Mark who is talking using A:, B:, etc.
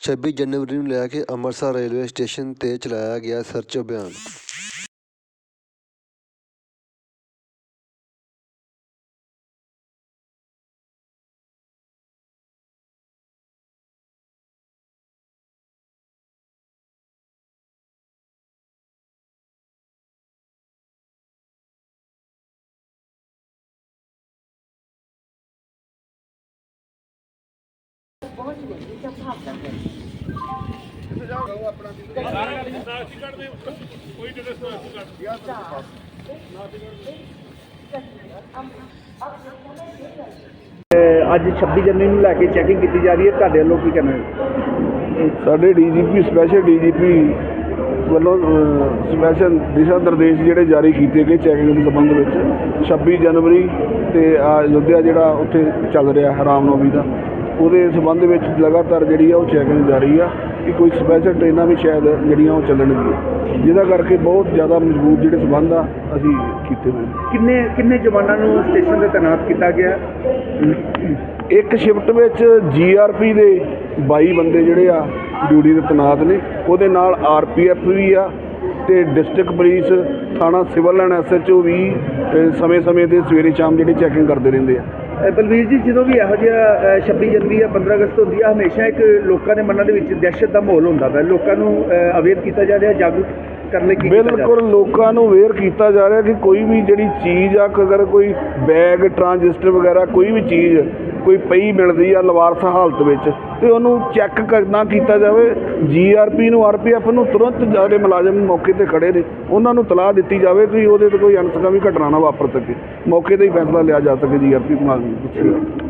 A: 26 ਜਨਵਰੀ ਨੂੰ ਲੈ ਕੇ Amritsar railway station ਤੇ ਚਲਾਇਆ ਗਿਆ ਸਰਚ ਅਭਿਆਨ।
B: ਅਹ ਅੱਜ 26 ਜਨਵਰੀ ਨੂੰ ਲੈ ਕੇ ਚੈਕਿੰਗ ਕੀਤੀ ਜਾ ਰਹੀ ਹੈ। ਤੁਹਾਡੇ ਵੱਲੋਂ ਕੀ ਕਹਿਣਾ ਹੈ?
C: ਸਾਡੇ ਡੀਜੀਪੀ ਸਪੈਸ਼ਲ ਡੀਜੀਪੀ ਵੱਲੋਂ ਸਪੈਸ਼ਲ ਦਿਸ਼ਾ ਨਿਰਦੇਸ਼ ਜਿਹੜੇ ਜਾਰੀ ਕੀਤੇ ਗਏ ਚੈਕਿੰਗ ਦੇ ਸੰਬੰਧ ਵਿੱਚ। 26 ਜਨਵਰੀ ਤੇ ਆ, ਅਯੁੱਧਿਆ ਜਿਹੜਾ ਉੱਥੇ ਚੱਲ ਰਿਹਾ ਰਾਮਨੌਮੀ ਦਾ। ਉਹਦੇ ਸੰਬੰਧ ਵਿੱਚ ਲਗਾਤਾਰ ਜਿਹੜੀ ਆ ਉਹ ਚੈਕਿੰਗ ਜਾਰੀ ਆ ਕਿ ਕੋਈ ਸਪੈਸ਼ਲ ਟ੍ਰੇਨਾਂ ਵੀ ਸ਼ਾਇਦ ਜਿਹੜੀਆਂ ਉਹ ਚੱਲਣਗੀਆਂ। ਜਿਹਦਾ ਕਰਕੇ ਬਹੁਤ ਜ਼ਿਆਦਾ ਮਜ਼ਬੂਤ ਜਿਹੜੇ ਸੰਬੰਧ ਆ ਅਸੀਂ ਕੀਤੇ ਹੋਏ
B: ਕਿੰਨੇ ਕਿੰਨੇ ਜਵਾਨਾਂ ਨੂੰ ਸਟੇਸ਼ਨ ਤੇ ਤਾਇਨਾਤ ਕੀਤਾ ਗਿਆ?
C: ਇੱਕ ਸ਼ਿਫਟ ਵਿੱਚ ਜੀਆਰਪੀ ਦੇ 22 ਬੰਦੇ ਜਿਹੜੇ ਆ ਡਿਊਟੀ ਤੇ ਤੈਨਾਤ ਨੇ। ਉਹਦੇ ਨਾਲ ਆਰਪੀਐਫ ਵੀ ਆ ਤੇ ਡਿਸਟ੍ਰਿਕਟ ਪੁਲਿਸ ਥਾਣਾ ਸਿਵਲ ਲਾਈਨ ਐਸਐਚਓ ਵੀ ਸਮੇਂ-ਸਮੇਂ ਤੇ ਸਵੇਰੇ ਸ਼ਾਮ ਜਿਹੜੀ ਚੈਕਿੰਗ ਕਰਦੇ ਰਹਿੰਦੇ ਆ।
B: ਬਲਵੀਰ ਜੀ, ਜਦੋਂ ਵੀ ਇਹੋ ਜਿਹਾ ਅਹ 26 ਜਨਵਰੀ ਜਾਂ 15 ਅਗਸਤ ਹੁੰਦੀ ਆ, ਹਮੇਸ਼ਾ ਇੱਕ ਲੋਕਾਂ ਦੇ ਮਨਾਂ ਦੇ ਵਿੱਚ ਦਹਿਸ਼ਤ ਦਾ ਮਾਹੌਲ ਹੁੰਦਾ ਹੈ ਲੋਕਾਂ ਨੂੰ ਅਵੇਅਰ ਕੀਤਾ ਜਾ ਰਿਹਾ, ਜਾਗਰੂਕ ਕਰਨ ਲਈ ਕੀਤਾ ਜਾ ਰਿਹਾ?
C: ਬਿਲਕੁਲ, ਲੋਕਾਂ ਨੂੰ ਅਵੇਅਰ ਕੀਤਾ ਜਾ ਰਿਹਾ ਕਿ ਕੋਈ ਵੀ ਜਿਹੜੀ ਚੀਜ਼ ਆ ਅਗਰ ਕੋਈ ਬੈਗ, ਟਰਾਂਜਿਸਟਰ ਵਗੈਰਾ, ਕੋਈ ਵੀ ਚੀਜ਼ ਕੋਈ ਪਈ ਮਿਲਦੀ ਆ ਲਵਾਰਸ ਹਾਲਤ ਵਿੱਚ ਤੇ ਉਹਨੂੰ ਚੈੱਕ ਕਰਨਾ ਕੀਤਾ ਜਾਵੇ? ਜੀਆਰਪੀ ਨੂੰ ਆਰਪੀਐਫ ਨੂੰ ਤੁਰੰਤ ਜਿਹੜੇ ਮੁਲਾਜ਼ਮ ਮੌਕੇ ਤੇ ਖੜੇ ਨੇ, ਉਹਨਾਂ ਨੂੰ ਤਲਾਹ ਦਿੱਤੀ ਜਾਵੇ ਕਿ ਉਹਦੇ ਤੇ ਕੋਈ ਅਣਸਕਾਮੀ ਘਟਨਾ ਨਾ ਵਾਪਰ ਸਕੇ। ਮੌਕੇ ਤੇ ਹੀ ਫੈਸਲਾ ਲਿਆ ਜਾ ਸਕੇ ਜੀਆਰਪੀ ਮੁਲਾਜ਼ਮ ਪਿੱਛੇ